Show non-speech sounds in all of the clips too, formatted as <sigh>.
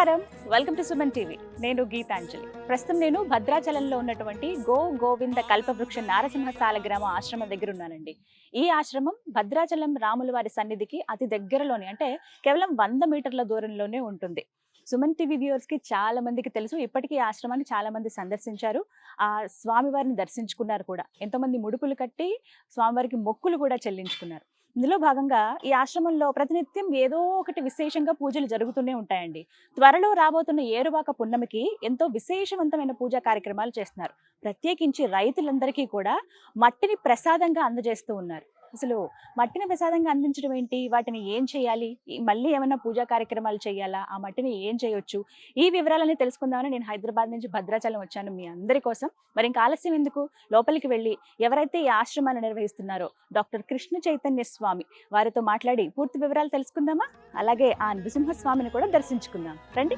నమస్కారం. Welcome to Suman TV నేను గీతాంజలి. ప్రస్తుతం నేను భద్రాచలంలో ఉన్నటువంటి గో గోవింద కల్పవృక్ష నారసింహసాల గ్రామ ఆశ్రమం దగ్గర ఉన్నానండి ఈ ఆశ్రమం భద్రాచలం రాముల వారి సన్నిధికి అతి దగ్గరలోనే అంటే కేవలం వంద మీటర్ల దూరంలోనే ఉంటుంది. సుమన్ టీవీ వ్యూవర్స్కి చాలా మందికి తెలుసు. ఇప్పటికీ ఆశ్రమాన్ని చాలా మంది సందర్శించారు. ఆ స్వామివారిని దర్శించుకున్నారు కూడా. ఎంతోమంది ముడుపులు కట్టి స్వామివారికి మొక్కులు కూడా చెల్లించుకున్నారు. ఇందులో భాగంగా ఈ ఆశ్రమంలో ప్రతినిత్యం ఏదో ఒకటి విశేషంగా పూజలు జరుగుతూనే ఉంటాయండి. త్వరలో రాబోతున్న ఏరువాక పున్నమికి ఎంతో విశేషవంతమైన పూజా కార్యక్రమాలు చేస్తున్నారు. ప్రత్యేకించి రైతులందరికీ కూడా మట్టిని ప్రసాదంగా అందజేస్తూ ఉన్నారు. అసలు మట్టిని ప్రసాదంగా అందించడం ఏంటి? వాటిని ఏం చేయాలి? మళ్ళీ ఏమైనా పూజా కార్యక్రమాలు చేయాలా? ఆ మట్టిని ఏం చేయొచ్చు? ఈ వివరాలన్నీ తెలుసుకుందామని నేను హైదరాబాద్ నుంచి భద్రాచలం వచ్చాను మీ అందరి కోసం. మరి ఇంకా ఆలస్యం ఎందుకు? లోపలికి వెళ్ళి ఎవరైతే ఈ ఆశ్రమాన్ని నిర్వహిస్తున్నారో డాక్టర్ కృష్ణ చైతన్య స్వామి వారితో మాట్లాడి పూర్తి వివరాలు తెలుసుకుందామా? అలాగే ఆ నృసింహ స్వామిని కూడా దర్శించుకుందాం. రండి.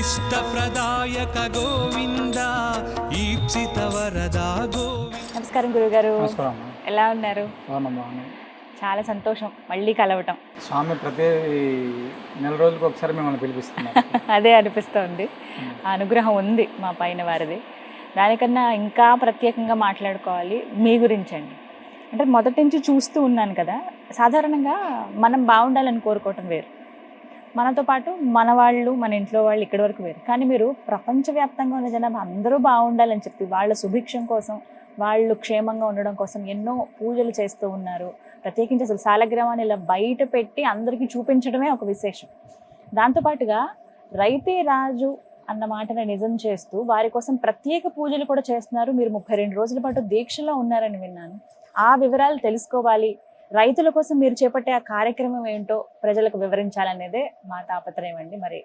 ఇష్టప్రదాయక గోవింద ఈప్సిత వరదా గో నమస్కారం గురుగారు. నమస్కారం. ఎలా ఉన్నారు? చాలా సంతోషం. మళ్ళీ కలవటం. స్వామి ప్రతి నెల రోజులకు ఒకసారి మిమ్మల్ని పిలిపిస్తున్నాం <laughs> అదే అనిపిస్తోంది. ఆ అనుగ్రహం ఉంది మా పైన వారిది. దానికన్నా ఇంకా ప్రత్యేకంగా మాట్లాడుకోవాలి మీ గురించి అండి అంటే మొదటి నుంచి చూస్తూ ఉన్నాను కదా సాధారణంగా మనం బాగుండాలని కోరుకోవటం వేరు. మనతో పాటు మన వాళ్ళు మన ఇంట్లో వాళ్ళు ఇక్కడి వరకు వేరు. కానీ మీరు ప్రపంచవ్యాప్తంగా ఉన్న జనాభా అందరూ బాగుండాలని చెప్పి వాళ్ళ సుభిక్షం కోసం వాళ్ళు క్షేమంగా ఉండడం కోసం ఎన్నో పూజలు చేస్తూ ఉన్నారు. ప్రత్యేకించి అసలు సాలగ్రామాన్ని ఇలా బయట పెట్టి అందరికీ చూపించడమే ఒక విశేషం. దాంతోపాటుగా రైతే రాజు అన్న మాటను నిజం చేస్తూ వారి కోసం ప్రత్యేక పూజలు కూడా చేస్తున్నారు. మీరు ముప్పై రెండు రోజుల పాటు దీక్షలో ఉన్నారని విన్నాను. ఆ వివరాలు తెలుసుకోవాలి. రైతుల కోసం మీరు చేపట్టే ఆ కార్యక్రమం ఏంటో ప్రజలకు వివరించాలనేదే మా తాపత్రయం అండి మరి.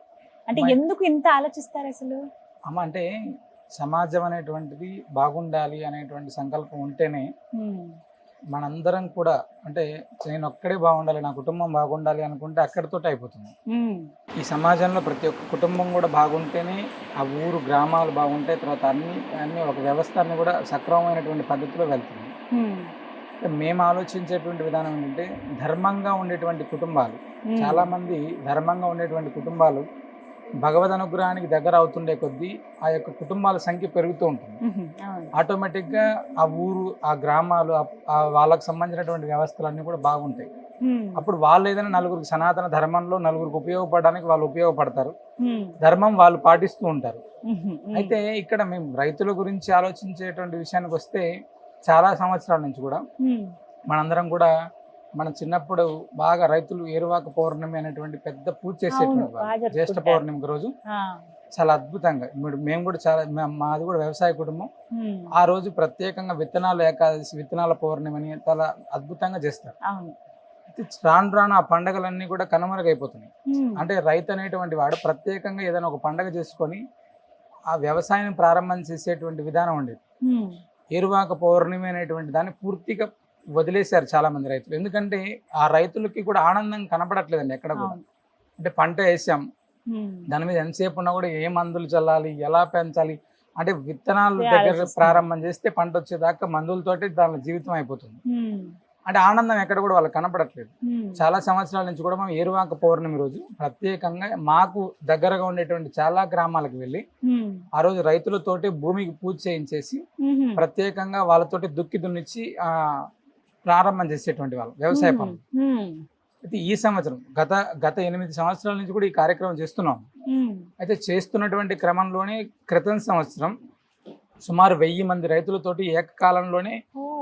అంటే ఎందుకు ఇంత ఆలోచిస్తారు అసలు? అమ్మ అంటే సమాజం అనేటువంటిది బాగుండాలి అనేటువంటి సంకల్పం ఉంటేనే. మనందరం కూడా అంటే నేను ఒక్కడే బాగుండాలి నా కుటుంబం బాగుండాలి అనుకుంటే అక్కడితో అయిపోతుంది. ఈ సమాజంలో ప్రతి ఒక్క కుటుంబం కూడా బాగుంటేనే ఆ ఊరు గ్రామాలు బాగుంటాయి తర్వాత అన్ని అన్ని ఒక వ్యవస్థ అన్ని కూడా సక్రమమైనటువంటి పద్ధతిలో వెళ్తుంది మేము ఆలోచించేటువంటి విధానం ఏంటంటే ధర్మంగా ఉండేటువంటి కుటుంబాలు హ్మ్. చాలా మంది ధర్మంగా ఉండేటువంటి కుటుంబాలు భగవద్ అనుగ్రహానికి దగ్గర అవుతుండే కొద్దీ ఆ యొక్క కుటుంబాల సంఖ్య పెరుగుతూ ఉంటుంది. ఆటోమేటిక్గా ఆ ఊరు ఆ గ్రామాలు వాళ్ళకు సంబంధించినటువంటి వ్యవస్థలు అన్నీ కూడా బాగుంటాయి. అప్పుడు వాళ్ళు ఏదైనా నలుగురికి సనాతన ధర్మంలో నలుగురికి ఉపయోగపడడానికి వాళ్ళు ఉపయోగపడతారు. ధర్మం వాళ్ళు పాటిస్తూ ఉంటారు. అయితే ఇక్కడ మేము రైతుల గురించి ఆలోచించేటువంటి విషయానికి వస్తే చాలా సంవత్సరాల నుంచి కూడా. మనందరం కూడా మన చిన్నప్పుడు బాగా రైతులు ఏరువాక పౌర్ణమి అనేటువంటి పెద్ద పూజ చేసేటువంటి. జ్యేష్ఠ జరుపుకుంటారు. పౌర్ణమి రోజు. చాలా అద్భుతంగా ఇప్పుడు మేము కూడా చాలా మాది కూడా వ్యవసాయ కుటుంబం. ఆ రోజు ప్రత్యేకంగా విత్తనాలు ఏకాదశి విత్తనాల పౌర్ణమి అని చాలా అద్భుతంగా చేస్తారు రాను రాను ఆ పండగలన్నీ కూడా కనుమరుగైపోతున్నాయి. అంటే రైతు అనేటువంటి వాడు ప్రత్యేకంగా ఏదైనా ఒక పండగ చేసుకొని ఆ వ్యవసాయం ప్రారంభం చేసేటువంటి విధానం ఉండేది. ఏరువాక పౌర్ణమి అనేటువంటి దాన్ని పూర్తిగా వదిలేశారు చాలా మంది రైతులు ఎందుకంటే ఆ రైతులకి కూడా ఆనందం కనపడట్లేదండి ఎక్కడ కూడా అంటే పంట వేసాం. దాని మీద ఎంతసేపు ఉన్నా కూడా ఏ మందులు చల్లాలి ఎలా పెంచాలి అంటే విత్తనాలు దగ్గర. ప్రారంభం చేస్తే పంట వచ్చేదాకా మందులతోటి దాని జీవితం అయిపోతుంది. అంటే ఆనందం ఎక్కడ కూడా వాళ్ళకి కనపడట్లేదు. చాలా సంవత్సరాల నుంచి కూడా మేము ఏరువాక పౌర్ణమి రోజు ప్రత్యేకంగా మాకు దగ్గరగా ఉండేటువంటి చాలా గ్రామాలకు వెళ్ళి. ఆ రోజు రైతులతోటి భూమికి పూజ చేయించేసి. ప్రత్యేకంగా వాళ్ళతోటి దుక్కి దున్నిచ్చి ఆ ప్రారంభం చేసేటువంటి వాళ్ళు వ్యవసాయ పనులు. అయితే ఈ సంవత్సరం గత గత ఎనిమిది సంవత్సరాల నుంచి కూడా ఈ కార్యక్రమం చేస్తున్నాం. అయితే చేస్తున్నటువంటి క్రమంలోనే క్రితం సంవత్సరం సుమారు వెయ్యి మంది రైతులతోటి ఏకకాలంలోనే.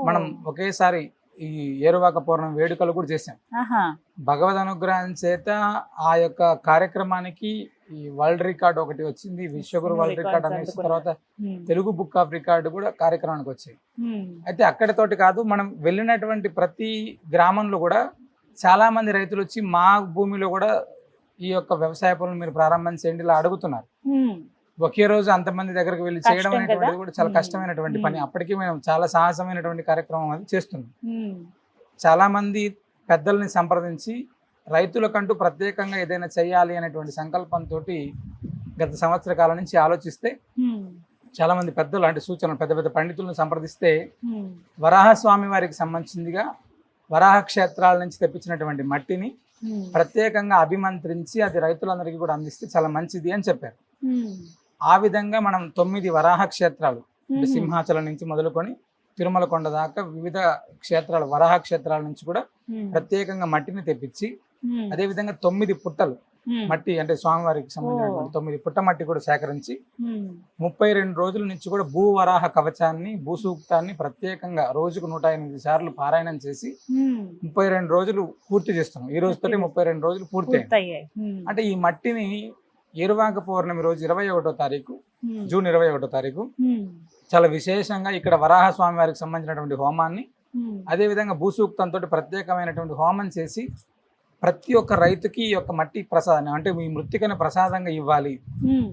మనం ఒకేసారి ఈ ఏరువాక పౌర్ణమి వేడుకలు కూడా చేశాం ఆహా. భగవద్ అనుగ్రహం చేత ఆ యొక్క కార్యక్రమానికి ఈ వరల్డ్ రికార్డ్ ఒకటి వచ్చింది విశ్వగురు వరల్డ్ రికార్డ్ అనేసి. తర్వాత. తెలుగు బుక్ ఆఫ్ రికార్డు కూడా కార్యక్రమానికి వచ్చాయి. అయితే అక్కడితోటి కాదు మనం వెళ్ళినటువంటి ప్రతి గ్రామంలో కూడా చాలా మంది రైతులు వచ్చి మా భూమిలో కూడా ఈ యొక్క వ్యవసాయ పనులు మీరు ప్రారంభం చేయండి ఇలా అడుగుతున్నారు. ఒకే రోజు అంతమంది దగ్గరికి వెళ్ళి చేయడం అనేటువంటిది? కూడా చాలా. కష్టమైనటువంటి పని. అప్పటికి మేము చాలా సాహసమైనటువంటి కార్యక్రమం అది చేస్తున్నాం. చాలా మంది పెద్దల్ని సంప్రదించి రైతులకంటూ ప్రత్యేకంగా ఏదైనా చేయాలి అనేటువంటి సంకల్పంతో గత సంవత్సర కాలం నుంచి ఆలోచిస్తే. చాలా మంది పెద్దలు అంటే సూచనలు పెద్ద పెద్ద పండితులను సంప్రదిస్తే. వరాహస్వామి వారికి సంబంధించిందిగా వరాహ క్షేత్రాల నుంచి తెప్పించినటువంటి మట్టిని. ప్రత్యేకంగా అభిమంత్రించి అది రైతులందరికీ కూడా అందిస్తే చాలా మంచిది అని చెప్పారు. ఆ విధంగా మనం తొమ్మిది వరాహ క్షేత్రాలు. సింహాచలం నుంచి మొదలుకొని తిరుమల కొండ దాకా వివిధ క్షేత్రాలు వరాహ క్షేత్రాల నుంచి కూడా. ప్రత్యేకంగా మట్టిని తెప్పించి. అదే విధంగా తొమ్మిది పుట్టలు. మట్టి అంటే స్వామివారికి సంబంధించినటువంటి తొమ్మిది పుట్ట మట్టి కూడా సేకరించి. ముప్పై రెండు రోజుల నుంచి కూడా భూవరాహ కవచాన్ని భూసూక్తాన్ని ప్రత్యేకంగా రోజుకు నూట ఎనిమిది సార్లు పారాయణం చేసి. ముప్పై రెండు రోజులు పూర్తి చేస్తున్నాం ఈ రోజుతోటి ముప్పై రెండు రోజులు పూర్తి. అంటే ఈ మట్టిని ఏరువాక పౌర్ణమి రోజు ఇరవై ఒకటో తారీఖు. జూన్ ఇరవై ఒకటో తారీఖు. చాలా విశేషంగా ఇక్కడ వరాహ స్వామి వారికి సంబంధించినటువంటి హోమాన్ని. అదే విధంగా భూసూక్తంతో ప్రత్యేకమైనటువంటి హోమం చేసి ప్రతి ఒక్క రైతుకి ఈ యొక్క మట్టి ప్రసాదాన్ని అంటే ఈ మృతికని ప్రసాదంగా ఇవ్వాలి.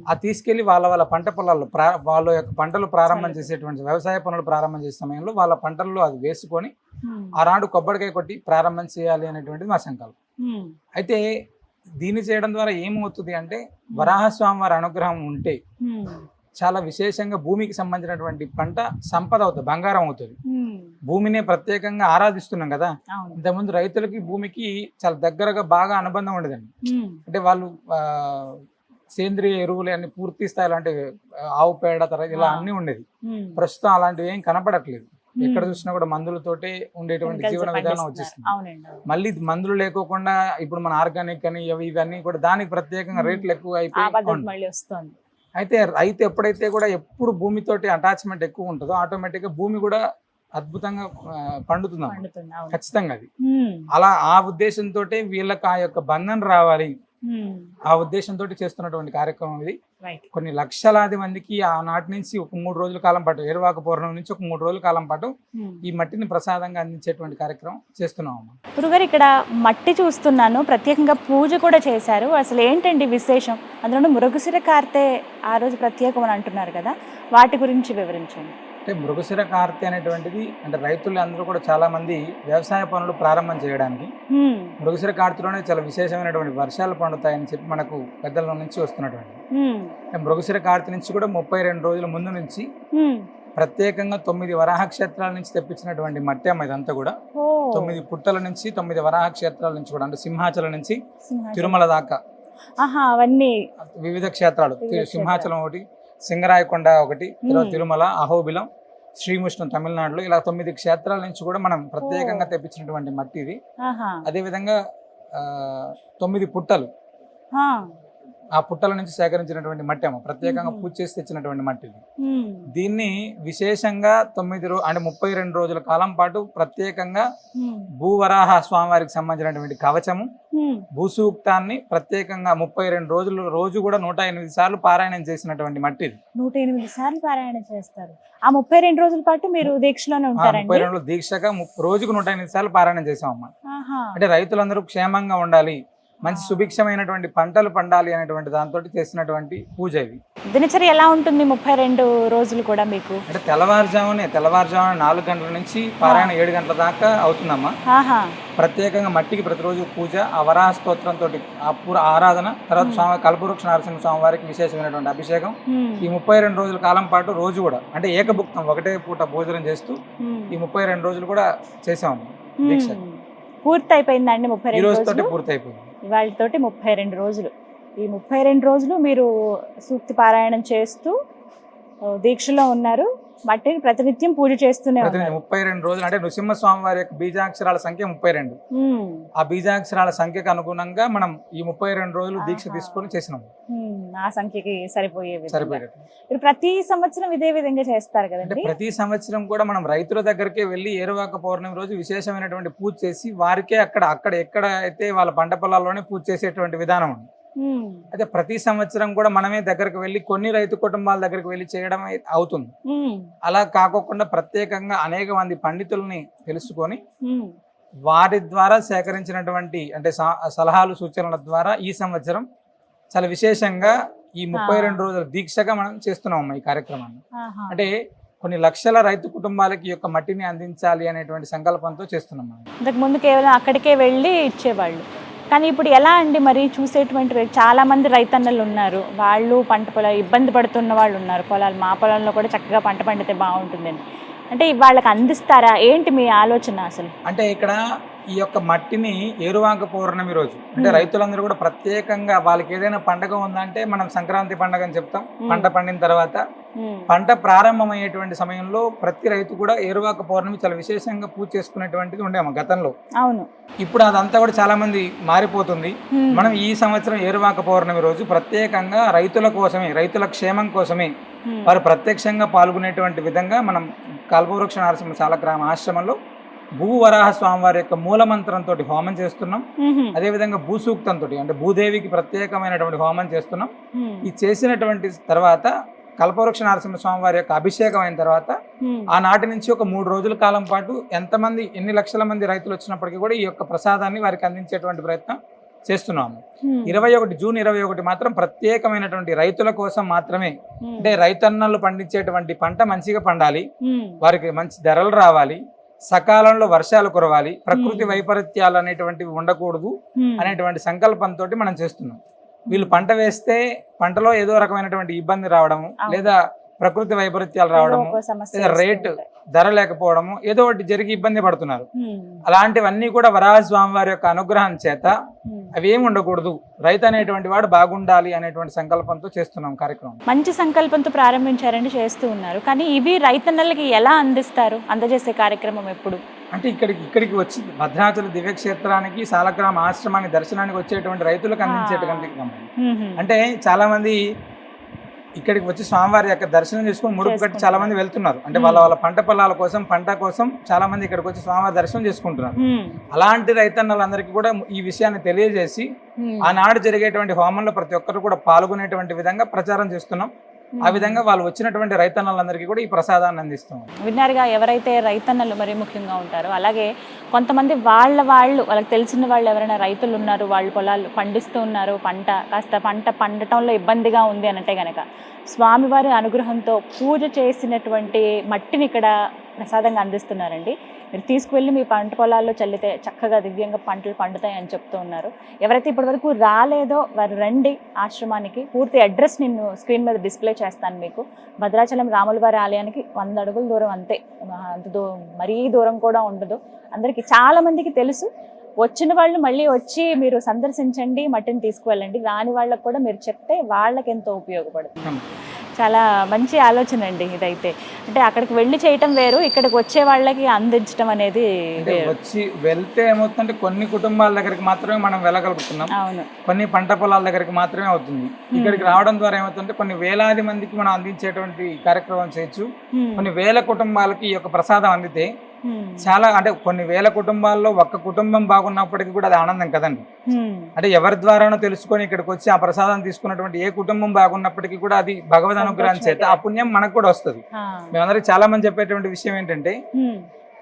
ఆ తీసుకెళ్ళి వాళ్ళ వాళ్ళ పంట పొలాల్లో వాళ్ళ యొక్క పంటలు ప్రారంభం. చేసేటువంటి వ్యవసాయ పనులు ప్రారంభం చేసే సమయంలో వాళ్ళ పంటల్లో అది వేసుకొని ఉమ్. ఆనాడు కొబ్బరికాయ కొట్టి ప్రారంభం చేయాలి అనేటువంటిది మా సంకల్పం. అయితే దీన్ని చేయడం ద్వారా ఏమవుతుంది అంటే వరాహస్వామి వారి అనుగ్రహం ఉంటే. చాలా విశేషంగా భూమికి సంబంధించినటువంటి పంట సంపద అవుతుంది బంగారం అవుతుంది. భూమినే ప్రత్యేకంగా ఆరాధిస్తున్నాం కదా ఇంతకుముందు రైతులకి భూమికి చాలా దగ్గరగా బాగా అనుబంధం ఉండదండి. అంటే వాళ్ళు సేంద్రియ ఎరువులు అన్ని పూర్తి స్థాయిలో అంటే ఆ, ఆవు పేడ తర్వాత ఇలా. అన్ని ఉండేది. ప్రస్తుతం అలాంటివి ఏం కనపడట్లేదు. ఎక్కడ చూసినా కూడా మందులతోటే ఉండేటువంటి జీవన విధానం. వచ్చేస్తుంది. మళ్ళీ మందులు లేకోకుండా ఇప్పుడు మన ఆర్గానిక్ అని ఇవి ఇవన్నీ కూడా దానికి ప్రత్యేకంగా. రేట్లు ఎక్కువ అయిపోయి అయితే రైతు ఎప్పుడైతే కూడా ఎప్పుడు భూమితోటి అటాచ్మెంట్ ఎక్కువ ఉంటుందో ఆటోమేటిక్గా భూమి కూడా అద్భుతంగా పండుతుంది ఖచ్చితంగా అది. అలా ఆ ఉద్దేశంతో వీళ్ళకి ఆ యొక్క బంధం రావాలి. ఆ ఉద్దేశంతో చేస్తున్నటువంటి కార్యక్రమం ఇది. కొన్ని లక్షలాది మందికి ఆనాటి నుంచి ఒక మూడు రోజుల కాలం పాటు ఏరువాక పౌర్ణమి నుంచి ఒక మూడు రోజుల కాలం పాటు. ఈ మట్టిని ప్రసాదంగా అందించేటువంటి కార్యక్రమం చేస్తున్నాం గురుగారు ఇక్కడ మట్టి చూస్తున్నాను. ప్రత్యేకంగా పూజ కూడా చేశారు. అసలు ఏంటండి విశేషం? అందులో మృగశిర కార్తె ఆ రోజు ప్రత్యేకం అని అంటున్నారు కదా. వాటి గురించి వివరించండి. అంటే మృగశిర కార్తె అనేటువంటిది అంటే రైతులు అందరూ కూడా చాలా మంది వ్యవసాయ పనులు ప్రారంభం చేయడానికి. మృగశిర కార్తెలోనే చాలా విశేషమైనటువంటి వర్షాలు పండుతాయని చెప్పి మనకు పెద్దల నుంచి వస్తున్నటువంటి మృగశిర కార్తె నుంచి కూడా ముప్పై రెండు రోజుల ముందు నుంచి. ప్రత్యేకంగా తొమ్మిది వరాహ క్షేత్రాల నుంచి తెప్పించినటువంటి మట్టి అమ్మ ఇదంతా కూడా. తొమ్మిది పుట్టల నుంచి తొమ్మిది వరాహ క్షేత్రాల నుంచి కూడా అంటే సింహాచలం నుంచి. తిరుమల దాకా అవన్నీ వివిధ క్షేత్రాలు. సింహాచలం ఒకటి సింగరాయకొండ ఒకటి తర్వాత. తిరుమల అహోబిలం శ్రీముష్ణం తమిళనాడులో ఇలా తొమ్మిది క్షేత్రాల నుంచి కూడా మనం ప్రత్యేకంగా తెప్పించినటువంటి మట్టి ఇది అదే విధంగా తొమ్మిది పుట్టలు. ఆ. పుట్టల నుంచి సేకరించినటువంటి మట్టి అమ్మ ప్రత్యేకంగా. పూజ చేసి తెచ్చినటువంటి మట్టి. దీన్ని విశేషంగా తొమ్మిది రో అంటే ముప్పై రెండు రోజుల కాలం పాటు ప్రత్యేకంగా. భూవరాహ స్వామివారికి సంబంధించినటువంటి కవచము. భూసూక్తాన్ని ప్రత్యేకంగా ముప్పై రెండు రోజులు రోజు కూడా నూట ఎనిమిది సార్లు పారాయణం చేసినటువంటి మట్టి నూట ఎనిమిది సార్లు పారాయణ చేస్తారు ఆ ముప్పై రెండు రోజుల పాటు మీరు దీక్షలోనే ఆ, ముప్పై రెండు దీక్షగా రోజుకు నూట ఎనిమిది సార్లు పారాయణం చేసామమ్మా. అంటే రైతులందరూ క్షేమంగా ఉండాలి మంచి సుభిక్షమైనటువంటి పంటలు పండాలి అనేటువంటి దాంతో చేసినటువంటి పూజ ఇది దినచర్య ఎలా ఉంటుంది ముప్పై రెండు రోజులు కూడా మీకు? అంటే తెల్లవారుజామునే తెల్లవారుజామున నాలుగు గంటల నుంచి పారాయణ ఏడు గంటల దాకా అవుతుందమ్మా. ప్రత్యేకంగా మట్టికి ప్రతిరోజు పూజ ఆ వరాహ స్తోత్రంతో ఆరాధన తర్వాత. స్వామి కల్పవృక్ష నరసింహ స్వామి వారికి విశేషమైనటువంటి అభిషేకం. ఈ ముప్పై రెండు రోజుల కాలం పాటు రోజు కూడా అంటే ఏకభుక్తం ఒకటే పూట భోజనం చేస్తూ. ఈ ముప్పై రెండు రోజులు కూడా చేసాము. దీక్ష. ఉమ్. పూర్తి అయిపోయిందండి ముప్పై రెండు రోజులు. ఇవాళతోటి ముప్పై రెండు రోజులు. ఈ ముప్పై రెండు రోజులు మీరు సూక్తి పారాయణం చేస్తూ దీక్షలో ఉన్నారు. మట్టిని ప్రతినిత్యం పూజ చేస్తూనే ముప్పై రెండు రోజులు అంటే నృసింహస్వామి వారి యొక్క బీజాక్షరాల సంఖ్య ముప్పై రెండు. ఆ బీజాక్షరాల సంఖ్యకు అనుగుణంగా మనం ఈ ముప్పై రెండు రోజులు దీక్ష. తీసుకొని చేసినాం. ఆ సంఖ్యకి సరిపోయే మీరు ప్రతి సంవత్సరం ఇదే విధంగా చేస్తారు కదండి ప్రతి సంవత్సరం కూడా మనం రైతుల దగ్గరికే వెళ్ళి ఏరువాక పౌర్ణమి రోజు విశేషమైనటువంటి పూజ చేసి వారికే అక్కడ అక్కడ ఎక్కడ అయితే వాళ్ళ పంట పొలాల్లోనే పూజ చేసేటువంటి విధానం ఉంది. అయితే ప్రతి సంవత్సరం కూడా మనమే దగ్గరకు వెళ్ళి కొన్ని రైతు కుటుంబాల దగ్గరికి వెళ్ళి చేయడం అవుతుంది. అలా కాకోకుండా ప్రత్యేకంగా అనేక మంది పండితుల్ని తెలుసుకొని. వారి ద్వారా సేకరించినటువంటి అంటే సలహాలు సూచనల ద్వారా ఈ సంవత్సరం చాలా విశేషంగా ఈ ముప్పై. రెండు రోజుల దీక్షగా మనం చేస్తున్నాం ఈ కార్యక్రమాన్ని. అంటే కొన్ని లక్షల రైతు కుటుంబాలకి యొక్క మట్టిని అందించాలి అనేటువంటి సంకల్పంతో చేస్తున్నాం మనం ఇంతకు ముందు కేవలం అక్కడికే వెళ్ళి ఇచ్చేవాళ్ళు కానీ ఇప్పుడు ఎలా అండి మరి చూసేటువంటి చాలామంది చాలా మంది రైతన్నలు ఉన్నారు. వాళ్ళు పంట పొలాలు ఇబ్బంది పడుతున్న వాళ్ళు ఉన్నారు. పొలాలు మా పొలంలో కూడా చక్కగా పంట పండితే బాగుంటుందని. అంటే వాళ్ళకి అందిస్తారా? ఏంటి మీ ఆలోచన అసలు? అంటే ఇక్కడ ఈ యొక్క మట్టిని ఏరువాక పౌర్ణమి రోజు. అంటే. రైతులందరూ కూడా ప్రత్యేకంగా వాళ్ళకి ఏదైనా పండగ ఉందంటే మనం సంక్రాంతి పండగ అని చెప్తాం. పంట పండిన తర్వాత పంట ప్రారంభమయ్యేటువంటి సమయంలో ప్రతి రైతు కూడా ఏరువాక పౌర్ణమి చాలా విశేషంగా పూజ చేసుకునేటువంటిది ఉండేమో గతంలో. అవును. ఇప్పుడు అదంతా కూడా చాలా మంది మారిపోతుంది. మనం ఈ సంవత్సరం ఏరువాక పౌర్ణమి రోజు ప్రత్యేకంగా రైతుల కోసమే రైతుల క్షేమం కోసమే వారు ప్రత్యక్షంగా పాల్గొనేటువంటి విధంగా మనం కల్పవృక్ష నరసింహ శాలగ్రామ ఆశ్రమంలో భూవరాహ స్వామివారి యొక్క మూలమంత్రంతో హోమం చేస్తున్నాం. ఉహు, అదేవిధంగా భూసూక్తంతో అంటే భూదేవికి ప్రత్యేకమైనటువంటి హోమం చేస్తున్నాం. ఈ చేసినటువంటి తర్వాత కల్పవృక్ష నరసింహ స్వామివారి యొక్క అభిషేకం అయిన తర్వాత ఆనాటి నుంచి ఒక మూడు రోజుల కాలం పాటు ఎంతమంది ఎన్ని లక్షల మంది రైతులు వచ్చినప్పటికీ కూడా ఈ యొక్క ప్రసాదాన్ని వారికి అందించేటువంటి ప్రయత్నం చేస్తున్నాము. ఇరవై ఒకటి జూన్ ఇరవై ఒకటి మాత్రం ప్రత్యేకమైనటువంటి రైతుల కోసం మాత్రమే అంటే రైతన్నలు పండించేటువంటి పంట మంచిగా పండాలి. వారికి మంచి ధరలు రావాలి. సకాలంలో వర్షాలు కురవాలి ప్రకృతి. వైపరీత్యాలు అనేటువంటివి ఉండకూడదు అనేటువంటి సంకల్పంతో మనం చేస్తున్నాం వీళ్ళు పంట వేస్తే పంటలో ఏదో రకమైనటువంటి ఇబ్బంది రావడము. లేదా ప్రకృతి వైపరీత్యాలు వస్తూ రేటు. ధర లేకపోవడము ఏదో ఒకటి జరిగి ఇబ్బంది పడుతున్నారు. అలాంటివన్నీ కూడా వరాహస్వామి వారి యొక్క అనుగ్రహం చేత ఉమ్. అవి ఏమి ఉండకూడదు. రైతు అనేటువంటి వాడు బాగుండాలి అనేటువంటి సంకల్పంతో చేస్తున్నాం కార్యక్రమం. మంచి సంకల్పంతో ప్రారంభించారండి చేస్తూ ఉన్నారు. కానీ ఇవి రైతన్నలకి ఎలా అందిస్తారు? అందజేసే కార్యక్రమం ఎప్పుడు? అంటే ఇక్కడికి ఇక్కడికి వచ్చి భద్రాచల దివ్యక్షేత్రానికి సాలగ్రామ ఆశ్రమాన్ని దర్శనానికి వచ్చేటువంటి రైతులకు అందించేటువంటి అంటే చాలా మంది ఇక్కడికి వచ్చి స్వామివారి యొక్క దర్శనం చేసుకుని ముడుపు కట్టి చాలా మంది వెళ్తున్నారు. అంటే వాళ్ళ వాళ్ళ పంట పొలాల కోసం పంట కోసం చాలా మంది ఇక్కడికి వచ్చి స్వామివారి దర్శనం చేసుకుంటున్నారు. అలాంటి రైతన్నలందరికీ కూడా ఈ విషయాన్ని తెలియజేసి ఆనాడు జరిగేటువంటి హోమంలో ప్రతి ఒక్కరు కూడా పాల్గొనేటువంటి విధంగా ప్రచారం చేస్తున్నాం. ఆ విధంగా వాళ్ళు వచ్చినటువంటి రైతన్నలందరికీ కూడా ఈ ప్రసాదాన్ని అందిస్తాం. విన్నారుగా ఎవరైతే రైతన్నలు మరి ముఖ్యంగా ఉంటారో అలాగే కొంతమంది వాళ్ళ వాళ్ళు వాళ్ళకి తెలిసిన వాళ్ళు ఎవరైనా రైతులు ఉన్నారు వాళ్ళు పొలాలు పండిస్తూ ఉన్నారు పంట కాస్త పంట పండటంలో ఇబ్బందిగా ఉంది అనంటే గనక స్వామివారి అనుగ్రహంతో పూజ చేసినటువంటి మట్టిని ఇక్కడ ప్రసాదంగా అందిస్తున్నారండి. మీరు తీసుకువెళ్ళి మీ పంట పొలాల్లో చల్లితే చక్కగా దివ్యంగా పంటలు పండుతాయి అని చెప్తూ ఉన్నారు. ఎవరైతే ఇప్పటివరకు రాలేదో వారు రండి ఆశ్రమానికి. పూర్తి అడ్రస్ నేను స్క్రీన్ మీద డిస్ప్లే చేస్తాను మీకు. భద్రాచలం రాములవారి ఆలయానికి వంద అడుగుల దూరం అంతే. అంత దూ మరీ దూరం కూడా ఉండదు. అందరికీ చాలామందికి తెలుసు. వచ్చిన వాళ్ళు మళ్ళీ వచ్చి మీరు సందర్శించండి మట్టిని తీసుకువెళ్ళండి. రాని వాళ్ళకు కూడా మీరు చెప్తే వాళ్ళకి ఎంతో ఉపయోగపడుతుంది. చాలా మంచి ఆలోచన అండి ఇదైతే. అంటే అక్కడికి వెళ్ళి చేయటం వేరు ఇక్కడికి వచ్చే వాళ్ళకి అందించడం అనేది అంటే వచ్చి వెళ్తే ఏమవుతుందంటే కొన్ని కుటుంబాల దగ్గరికి మాత్రమే మనం వెళ్ళగలుగుతున్నాం. అవును. కొన్ని పంట పొలాల దగ్గరికి మాత్రమే అవుతుంది. ఇక్కడికి రావడం ద్వారా ఏమవుతుందంటే కొన్ని వేలాది మందికి మనం అందించేటువంటి కార్యక్రమం చేయొచ్చు. కొన్ని వేల కుటుంబాలకి ఈ యొక్క ప్రసాదం అందితే. చాలా అంటే కొన్ని వేల కుటుంబాల్లో ఒక్క కుటుంబం బాగున్నప్పటికీ కూడా అది ఆనందం కదండి. అంటే ఎవరి ద్వారానో తెలుసుకొని ఇక్కడికి వచ్చి ఆ ప్రసాదం తీసుకున్నటువంటి ఏ కుటుంబం బాగున్నప్పటికీ కూడా అది భగవద్ అనుగ్రహం చేత ఆ పుణ్యం మనకు కూడా వస్తుంది ఆ. మేమందరికి చాలా మంది చెప్పేటువంటి విషయం ఏంటంటే.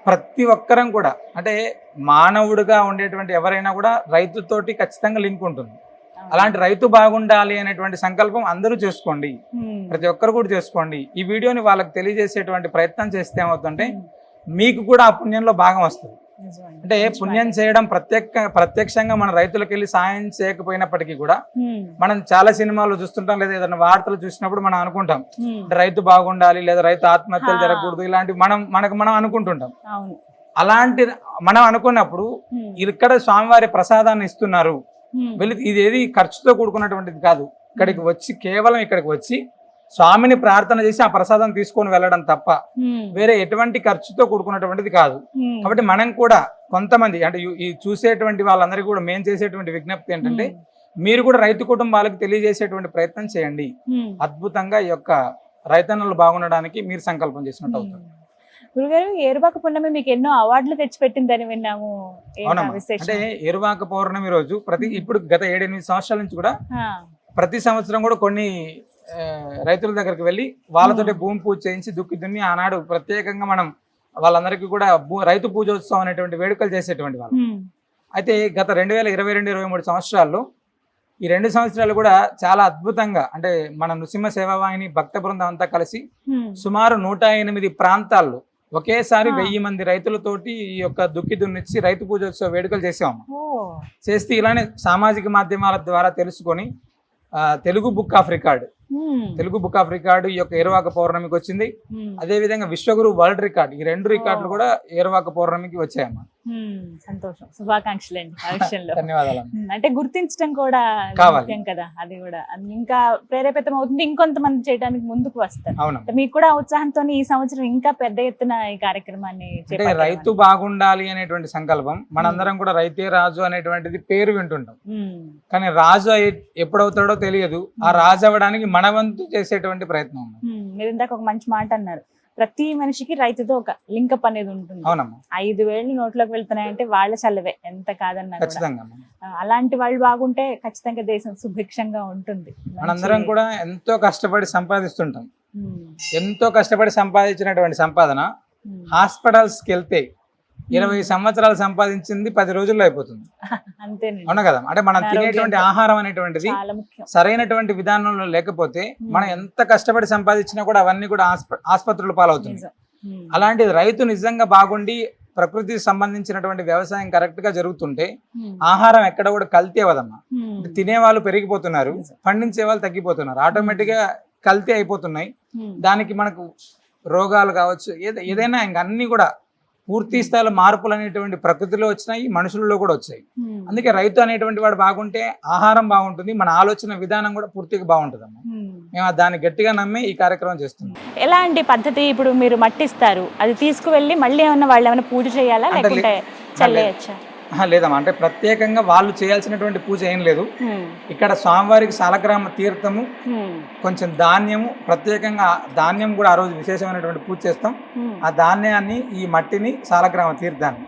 ప్రతి ఒక్కరం కూడా అంటే మానవుడిగా ఉండేటువంటి ఎవరైనా కూడా రైతుతోటి ఖచ్చితంగా లింక్ ఉంటుంది అలాంటి రైతు బాగుండాలి అనేటువంటి సంకల్పం అందరూ చేసుకోండి. ప్రతి ఒక్కరు కూడా చేసుకోండి ఈ వీడియోని వాళ్ళకి తెలియజేసేటువంటి ప్రయత్నం చేస్తే ఏమవుతుందంటే హ్మ్. మీకు కూడా ఆ పుణ్యంలో భాగం వస్తుంది. అంటే పుణ్యం. చేయడం ప్రత్యేక ప్రత్యక్షంగా మన రైతులకు వెళ్ళి సాయం చేయకపోయినప్పటికీ కూడా. మనం చాలా సినిమాలు చూస్తుంటాం లేదా ఏదైనా వార్తలు చూసినప్పుడు మనం అనుకుంటాం రైతు బాగుండాలి లేదా రైతు ఆత్మహత్యలు. జరగకూడదు ఇలాంటి మనం మనకు మనం అనుకుంటుంటాం అలాంటి మనం అనుకున్నప్పుడు. ఇక్కడ స్వామివారి ప్రసాదాన్ని ఇస్తున్నారు. వెళ్ళి ఇది ఏది ఖర్చుతో కూడుకున్నటువంటిది కాదు ఇక్కడికి వచ్చి కేవలం ఇక్కడికి వచ్చి స్వామిని ప్రార్థన చేసి ఆ ప్రసాదం తీసుకొని వెళ్ళడం తప్ప. వేరే ఎటువంటి ఖర్చుతో కూడుకున్నటువంటిది కాదు. కాబట్టి మనం కూడా కొంతమంది అంటే ఈ- చూసేటువంటి వాళ్ళందరికీ కూడా మేము చేసేటువంటి విజ్ఞప్తి ఏంటంటే మీరు కూడా రైతు కుటుంబాలకు తెలియజేసేటువంటి ప్రయత్నం చేయండి. అద్భుతంగా ఈ యొక్క రైతన్నలు బాగుండడానికి మీరు సంకల్పం చేసినట్టు అవుతుంది గురుగారు ఏరుబాక పున్నమి మీకు ఎన్నో అవార్డులు తెచ్చిపెట్టిందని విన్నాము? అంటే ఎరువాక పౌర్ణమి రోజు ప్రతి ఇప్పుడు గత ఏడెనిమిది సంవత్సరాల నుంచి కూడా ప్రతి సంవత్సరం కూడా కొన్ని రైతుల దగ్గరికి వెళ్ళి వాళ్ళతోటి భూమి పూజ చేయించి దుక్కి దున్ని ఆనాడు ప్రత్యేకంగా మనం వాళ్ళందరికీ కూడా రైతు పూజోత్సవం అనేటువంటి వేడుకలు చేసేటువంటి వాళ్ళు. అయితే గత రెండు వేల ఇరవై రెండు ఇరవై మూడు సంవత్సరాల్లో ఈ రెండు సంవత్సరాలు కూడా చాలా అద్భుతంగా అంటే మన నృసింహ సేవావాహిని భక్త బృందం అంతా కలిసి. సుమారు నూట ఎనిమిది ప్రాంతాల్లో ఒకేసారి. వెయ్యి మంది రైతులతోటి ఈ యొక్క దుక్కి దున్నిచ్చి రైతు పూజోత్సవ వేడుకలు చేసాము చేస్తే ఇలానే సామాజిక మాధ్యమాల ద్వారా తెలుసుకొని Telugu book of record. Telugu book of record ఈ యొక్క ఏరువాక పౌర్ణమికి వచ్చింది. అదే విధంగా విశ్వగురు వరల్డ్ రికార్డ్ ఈ రెండు రికార్డులు. కూడా ఏరువాక పౌర్ణమికి వచ్చాయమ్మా సంతోషం. శుభాకాంక్షలు అండి ఆ విషయంలో. ధన్యవాదాలు అంటే గుర్తించడం కూడా కావాలి. ముఖ్యం కదా అది కూడా. ఇంకా ప్రేరేపితం అవుతుంది ఇంకొంతమంది చేయడానికి ముందుకు వస్తారు. మీకు కూడా ఉత్సాహంతో ఈ సంవత్సరం ఇంకా పెద్ద ఎత్తున ఈ కార్యక్రమాన్ని రైతు బాగుండాలి అనేటువంటి సంకల్పం మనందరం కూడా రైతే రాజు అనేటువంటిది పేరు వింటుంటాం. కానీ రాజు ఎప్పుడవుతాడో తెలియదు. ఆ రాజు అవ్వడానికి మన వంతు చేసేటువంటి ప్రయత్నం మీరు ఇందాక ఒక మంచి మాట అన్నారు. ప్రతి మనిషికి రైతుతో ఒక లింకప్ అనేది ఉంటుంది. అవునమ్మా. ఐదు వేలు నోట్లోకి వెళ్తున్నాయంటే వాళ్ళ చల్లవే ఎంత కాదన్నా అలాంటి వాళ్ళు బాగుంటే ఖచ్చితంగా దేశం సుభిక్షంగా ఉంటుంది. మనందరం కూడా ఎంతో కష్టపడి సంపాదిస్తుంటాం. ఎంతో కష్టపడి సంపాదించినటువంటి సంపాదన. హాస్పిటల్స్కి వెళ్తే ఇరవై సంవత్సరాలు సంపాదించింది పది రోజుల్లో అయిపోతుంది. అవునా కదా? అంటే మనం. తినేటువంటి ఆహారం అనేటువంటిది సరైనటువంటి విధానంలో లేకపోతే మనం ఎంత కష్టపడి సంపాదించినా కూడా అవన్నీ కూడా ఆస్ప- ఆసుపత్రుల పాలవుతుంది అలాంటిది రైతు నిజంగా బాగుండి ప్రకృతికి సంబంధించినటువంటి వ్యవసాయం కరెక్ట్గా జరుగుతుంటే ఆహారం ఎక్కడ కూడా కల్తీ అవ్వదమ్మా. తినే వాళ్ళు పెరిగిపోతున్నారు. పండించే వాళ్ళు తగ్గిపోతున్నారు. ఆటోమేటిక్గా కల్తీ అయిపోతున్నాయి. దానికి మనకు రోగాలు కావచ్చు ఏద- ఏదైనా ఇంక అన్ని కూడా పూర్తి స్థాయిలో మార్పులు అనేటువంటి ప్రకృతిలో వచ్చినాయి మనుషులలో కూడా వచ్చాయి. అందుకే రైతు అనేటువంటి వాడు బాగుంటే ఆహారం బాగుంటుంది మన ఆలోచన విధానం కూడా పూర్తిగా బాగుంటుంది అమ్మా హ్మ్. మేము దాన్ని గట్టిగా నమ్మి ఈ కార్యక్రమం చేస్తున్నాం. ఎలాంటి పద్ధతి ఇప్పుడు మీరు మట్టిస్తారు? అది తీసుకువెళ్ళి మళ్ళీ ఏమన్నా వాళ్ళు ఏమైనా పూజ చేయాలా? లేకుంటే చల్లేయచ్చా? లేదమ్మా. అంటే ప్రత్యేకంగా వాళ్ళు చేయాల్సినటువంటి పూజ ఏం లేదు. ఇక్కడ స్వామివారికి సాలగ్రామ తీర్థము కొంచెం ధాన్యము ప్రత్యేకంగా ధాన్యం కూడా ఆ రోజు విశేషమైనటువంటి పూజ చేస్తాం. ఆ ధాన్యాన్ని ఈ మట్టిని సాలగ్రామ తీర్థాన్ని.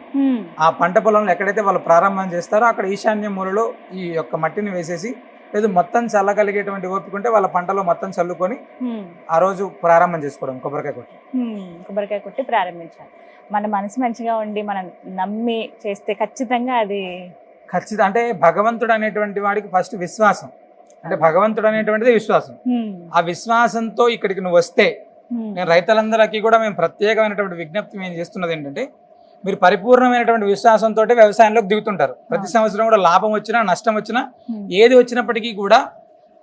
ఆ పంట పొలంలో ఎక్కడైతే వాళ్ళు ప్రారంభం చేస్తారో అక్కడ ఈశాన్య మూలలో ఈ యొక్క మట్టిని వేసేసి లేదు మొత్తం చల్లగలిగేటువంటి ఓపిక ఉంటే వాళ్ళ పంటలో మొత్తం చల్లుకొని. ఆ రోజు ప్రారంభం చేసుకోవడం కొబ్బరికాయ కొట్టి. కొబ్బరికాయ కొట్టి ప్రారంభించాలి. మన మనసు మంచిగా ఉండి మనం నమ్మి చేస్తే ఖచ్చితంగా అది ఖచ్చితంగా అంటే భగవంతుడు అనేటువంటి వాడికి ఫస్ట్ విశ్వాసం. అంటే భగవంతుడు అనేటువంటిది విశ్వాసం. ఆ విశ్వాసంతో ఇక్కడికి నువ్వు వస్తే నేను రైతులందరికీ కూడా మేము ప్రత్యేకమైనటువంటి విజ్ఞప్తి మేము చేస్తున్నది ఏంటంటే మీరు పరిపూర్ణమైనటువంటి విశ్వాసంతో వ్యవసాయంలోకి దిగుతుంటారు. ప్రతి సంవత్సరం కూడా లాభం వచ్చినా నష్టం వచ్చినా ఏది వచ్చినప్పటికీ కూడా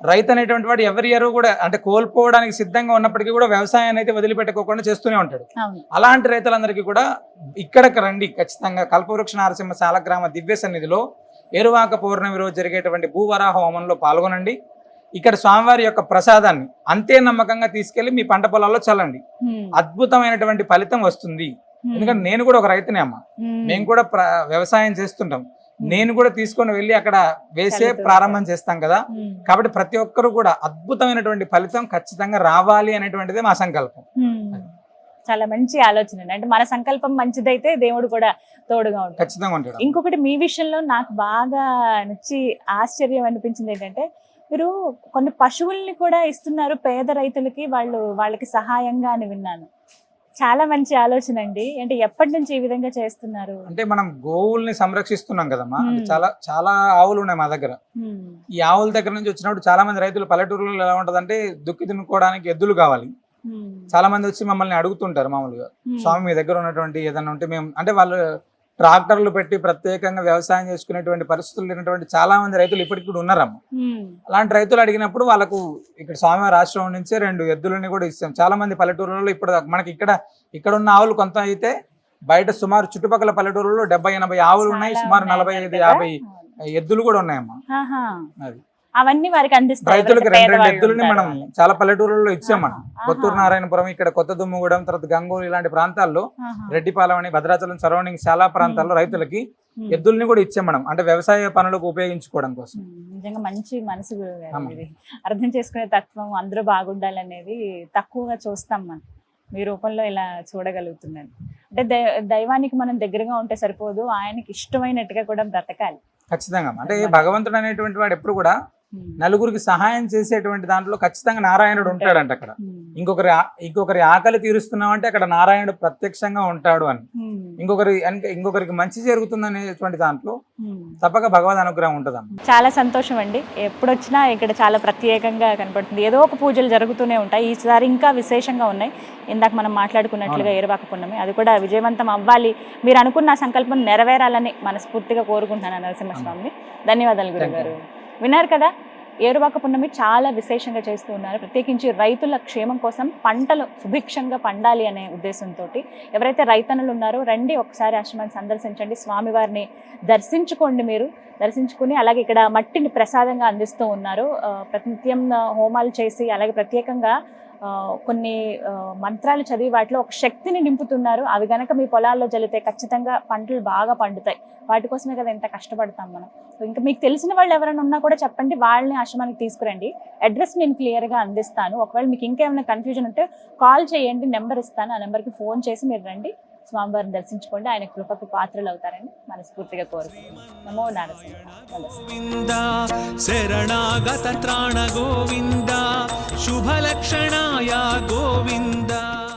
రైతు అనేటువంటి వాడు ఎవరి ఇయర్ కూడా అంటే కోల్పోవడానికి సిద్ధంగా ఉన్నప్పటికీ కూడా వ్యవసాయాన్ని అయితే వదిలిపెట్టుకోకుండా చేస్తూనే ఉంటాడు. అలాంటి రైతులందరికీ కూడా ఇక్కడికి రండి. ఖచ్చితంగా కల్పవృక్ష నారసింహ సాలగ్రామ దివ్య సన్నిధిలో ఎరువాక పౌర్ణమి రోజు జరిగేటువంటి భూవరాహ హోమంలో పాల్గొనండి. ఇక్కడ స్వామివారి యొక్క ప్రసాదాన్ని అంతే నమ్మకంగా తీసుకెళ్ళి మీ పంట పొలాల్లో చల్లండి. అద్భుతమైనటువంటి ఫలితం వస్తుంది. ఎందుకంటే నేను కూడా ఒక రైతునే అమ్మ. మేము కూడా వ్యవసాయం చేస్తుంటాం. నేను కూడా తీసుకొని వెళ్ళి అక్కడ వేసే ప్రారంభం చేస్తాం కదా. హ్మ్, కాబట్టి ప్రతి ఒక్కరు కూడా అద్భుతమైనటువంటి ఫలితం ఖచ్చితంగా రావాలి అనేటువంటిదే మా సంకల్పం. హ్మ్. చాలా మంచి ఆలోచన. అంటే మన సంకల్పం మంచిదైతే దేవుడు కూడా తోడుగా ఉంటాడు. ఖచ్చితంగా ఉంటాడు. ఇంకొకటి మీ విషయంలో నాకు బాగా నచ్చి ఆశ్చర్యం అనిపించింది ఏంటంటే మీరు కొన్ని పశువుల్ని కూడా ఇస్తున్నారు పేద రైతులకి వాళ్ళు వాళ్ళకి సహాయంగా అని విన్నాను. చాలా మంచి ఆలోచన అండి. అంటే ఎప్పటి నుంచి ఈ విధంగా చేస్తున్నారు? అంటే మనం గోవుల్ని సంరక్షిస్తున్నాం కదమ్మా. అంటే. చాలా చాలా ఆవులు ఉన్నాయి మా దగ్గర. ఈ ఆవుల దగ్గర నుంచి వచ్చినప్పుడు చాలా మంది రైతులు పల్లెటూరులో ఎలా ఉంటదంటే దుక్కి దున్నుకోవడానికి ఎద్దులు కావాలి. చాలా మంది వచ్చి మమ్మల్ని అడుగుతుంటారు మామూలుగా. స్వామి మీ దగ్గర ఉన్నటువంటి ఏదైనా ఉంటే మేము అంటే వాళ్ళు ట్రాక్టర్లు పెట్టి ప్రత్యేకంగా వ్యవసాయం చేసుకునేటువంటి పరిస్థితులు లేనటువంటి చాలా మంది రైతులు ఇప్పటికి కూడా ఉన్నారమ్మ. అలాంటి రైతులు అడిగినప్పుడు వాళ్ళకు ఇక్కడ స్వామివారి ఆశ్రమం నుంచే రెండు ఎద్దులని కూడా ఇస్తాం. చాలా మంది పల్లెటూరులలో ఇప్పుడు మనకి ఇక్కడ ఇక్కడ ఉన్న ఆవులు కొంత అయితే బయట సుమారు చుట్టుపక్కల పల్లెటూరులో డెబ్బై ఎనభై ఆవులు ఉన్నాయి. సుమారు నలభై? ఐదు యాభై ఎద్దులు కూడా ఉన్నాయమ్మా. అది. అవన్నీ వారికి అందిస్తారు. రైతులకు రెండు ఎద్దులని మనం. చాలా పల్లెటూరులలో ఇచ్చాం మనం. కొత్తూరు నారాయణపురం ఇక్కడ కొత్త దుమ్ముగూడెం తర్వాత గంగూరు ఇలాంటి ప్రాంతాల్లో. రెడ్డిపాలెం అని భద్రాచలం సరౌండింగ్ చాలా ప్రాంతాల్లో రైతులకి. ఎద్దుల్ని కూడా ఇచ్చాం మనం అంటే వ్యవసాయ పనులకు ఉపయోగించుకోవడం కోసం. నిజంగా మంచి మనసు అర్థం చేసుకునే తత్వం అందరూ బాగుండాలనేది తక్కువగా చూస్తాం మనం. మీ రూపంలో ఇలా చూడగలుగుతున్నాను అంటే దైవానికి మనం దగ్గరగా ఉంటే సరిపోదు ఆయనకి ఇష్టమైనట్టుగా కూడా బ్రతకాలి. ఖచ్చితంగా. అంటే భగవంతుడు అనేటువంటి వాడు ఎప్పుడు కూడా నలుగురికి సహాయం చేసేటువంటి దాంట్లో ఖచ్చితంగా నారాయణుడు ఉంటాడంట అక్కడ. ఇంకొకరి ఇంకొకరి ఆకలి తీరుస్తున్నాం అంటే అక్కడ నారాయణుడు ప్రత్యక్షంగా ఉంటాడు అని. ఇంకొకరి అంటే ఇంకొకరికి మంచి జరుగుతుంది అనేటువంటి దాంట్లో. తప్పక భగవద్ అనుగ్రహం ఉంటుందమ్మ. చాలా సంతోషం అండి ఎప్పుడు వచ్చినా ఇక్కడ చాలా ప్రత్యేకంగా కనపడుతుంది. ఏదో ఒక పూజలు జరుగుతూనే ఉంటాయి. ఈసారి ఇంకా విశేషంగా ఉన్నాయి. ఇందాక మనం మాట్లాడుకున్నట్లుగా ఏరువాక పున్నమి. అది కూడా విజయవంతం అవ్వాలి. మీరు అనుకున్న సంకల్పం నెరవేరాలని మనస్ఫూర్తిగా కోరుకుంటున్నాను నరసింహస్వామిని ధన్యవాదాలు గురుగారు. విన్నారు కదా ఏరువాక పున్నమి చాలా విశేషంగా చేస్తూ ఉన్నారు. ప్రత్యేకించి రైతుల క్షేమం కోసం పంటలు సుభిక్షంగా పండాలి అనే ఉద్దేశంతో ఎవరైతే రైతన్నులు ఉన్నారో రండి ఒకసారి ఆశ్రమాన్ని సందర్శించండి. స్వామివారిని దర్శించుకోండి మీరు. దర్శించుకుని అలాగే ఇక్కడ మట్టిని ప్రసాదంగా అందిస్తూ ఉన్నారు. ప్రతినిత్యం హోమాలు చేసి అలాగే ప్రత్యేకంగా కొన్ని మంత్రాలు చదివి వాటిలో ఒక శక్తిని నింపుతున్నారు. అవి గనక మీ పొలాల్లో జల్లితే ఖచ్చితంగా పంటలు బాగా పండుతాయి. వాటి కోసమే కదా ఎంత కష్టపడతాం మనం. ఇంకా మీకు తెలిసిన వాళ్ళు ఎవరైనా ఉన్నా కూడా చెప్పండి. వాళ్ళని ఆశ్రమానికి తీసుకురండి. అడ్రస్ నేను క్లియర్గా అందిస్తాను. ఒకవేళ మీకు ఇంకేమైనా కన్ఫ్యూజన్ ఉంటే కాల్ చేయండి. నెంబర్ ఇస్తాను. ఆ నెంబర్కి ఫోన్ చేసి మీరు రండి. స్వామివారిని దర్శించుకోండి. ఆయన కృపకు పాత్రలు అవుతారని మనస్ఫూర్తిగా కోరుతున్నాను నమో నారసింహ. శరణాగత త్రాణ గోవింద శుభలక్షణాయ గోవిందా.